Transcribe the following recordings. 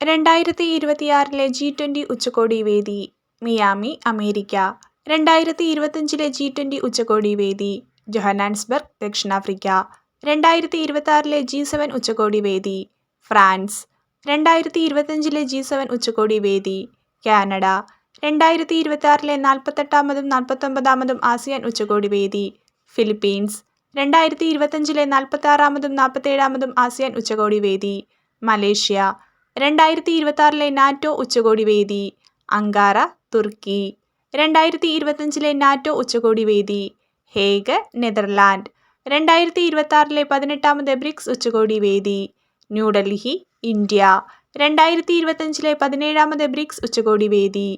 രണ്ടായിരത്തി ഇരുപത്തിയാറിലെ G twenty ഉച്ചകോടി വേദി മിയാമി അമേരിക്ക. രണ്ടായിരത്തി ഇരുപത്തഞ്ചിലെ ജി ട്വന്റി ഉച്ചകോടി വേദി ജൊഹനാൻസ്ബർഗ് ദക്ഷിണാഫ്രിക്ക. രണ്ടായിരത്തി ഇരുപത്തിയാറിലെ ജി സെവൻ ഉച്ചകോടി വേദി ഫ്രാൻസ്. രണ്ടായിരത്തി ഇരുപത്തഞ്ചിലെ ജി സെവൻ ഉച്ചകോടി വേദി കാനഡ. രണ്ടായിരത്തി ഇരുപത്തിയാറിലെ നാൽപ്പത്തെട്ടാമതും നാൽപ്പത്തൊമ്പതാമതും ആസിയാൻ ഉച്ചകോടി വേദി ഫിലിപ്പീൻസ്. രണ്ടായിരത്തി ഇരുപത്തഞ്ചിലെ നാൽപ്പത്താറാമതും നാൽപ്പത്തേഴാമതും ആസിയാൻ ഉച്ചകോടി വേദി മലേഷ്യ. രണ്ടായിരത്തി ഇരുപത്തി നാറ്റോ ഉച്ചകോടി വേദി അങ്കാറ തുർക്കി. രണ്ടായിരത്തി ഇരുപത്തഞ്ചിലെ നാറ്റോ ഉച്ചകോടി വേദി ഹേഗ് നെതർലാൻഡ്. രണ്ടായിരത്തി ഇരുപത്തി ആറിലെ പതിനെട്ടാമത് ബ്രിക്സ് ഉച്ചകോടി വേദി ന്യൂഡൽഹി ഇന്ത്യ. രണ്ടായിരത്തി ഇരുപത്തഞ്ചിലെ പതിനേഴാമത് ബ്രിക്സ് ഉച്ചകോടി വേദി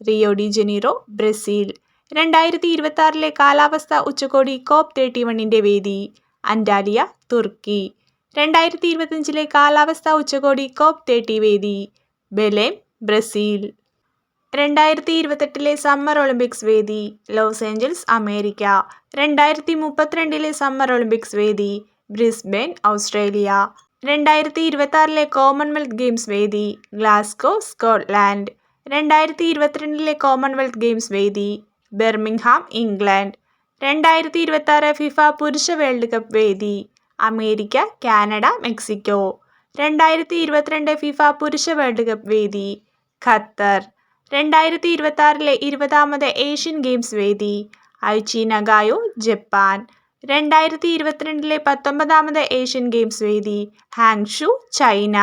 റിയോ ഡി ജനീറോ ബ്രസീൽ. രണ്ടായിരത്തി ഇരുപത്തി ആറിലെ കാലാവസ്ഥ ഉച്ചകോടി കോപ്പ് തേർട്ടി വണ്ണിന്റെ വേദി അന്റാലിയ തുർക്കി. രണ്ടായിരത്തി ഇരുപത്തിയഞ്ചിലെ കാലാവസ്ഥാ ഉച്ചകോടി കോപ് തേർട്ടി വേദി. Belem Brazil. രണ്ടായിരത്തി ഇരുപത്തെട്ടിലെ സമ്മർ ഒളിമ്പിക്സ് വേദി ലോസ് ഏഞ്ചൽസ് അമേരിക്ക. രണ്ടായിരത്തി മുപ്പത്തിരണ്ടിലെ സമ്മർ ഒളിമ്പിക്സ് വേദി ബ്രിസ്ബെൻ ഓസ്ട്രേലിയ. രണ്ടായിരത്തി ഇരുപത്തിയാറിലെ കോമൺവെൽത്ത് ഗെയിംസ് വേദി ഗ്ലാസ്കോ സ്കോട്ട്ലാൻഡ്. രണ്ടായിരത്തി ഇരുപത്തിരണ്ടിലെ കോമൺവെൽത്ത് ഗെയിംസ് വേദി ബെർമിംഗ്ഹാം ഇംഗ്ലണ്ട്. രണ്ടായിരത്തി ഇരുപത്തിയാറ് ഫിഫ പുരുഷ വേൾഡ് കപ്പ് വേദി അമേരിക്ക കാനഡ മെക്സിക്കോ. രണ്ടായിരത്തി ഇരുപത്തിരണ്ട് ഫിഫ പുരുഷ വേൾഡ് കപ്പ് വേദി ഖത്തർ. രണ്ടായിരത്തി ഇരുപത്തി ആറിലെ ഇരുപതാമത് ഏഷ്യൻ ഗെയിംസ് വേദി ഐച്ചി നഗായോ ജപ്പാൻ. രണ്ടായിരത്തി ഇരുപത്തിരണ്ടിലെ പത്തൊമ്പതാമത് ഏഷ്യൻ ഗെയിംസ് വേദി ഹാങ്ഷു ചൈന.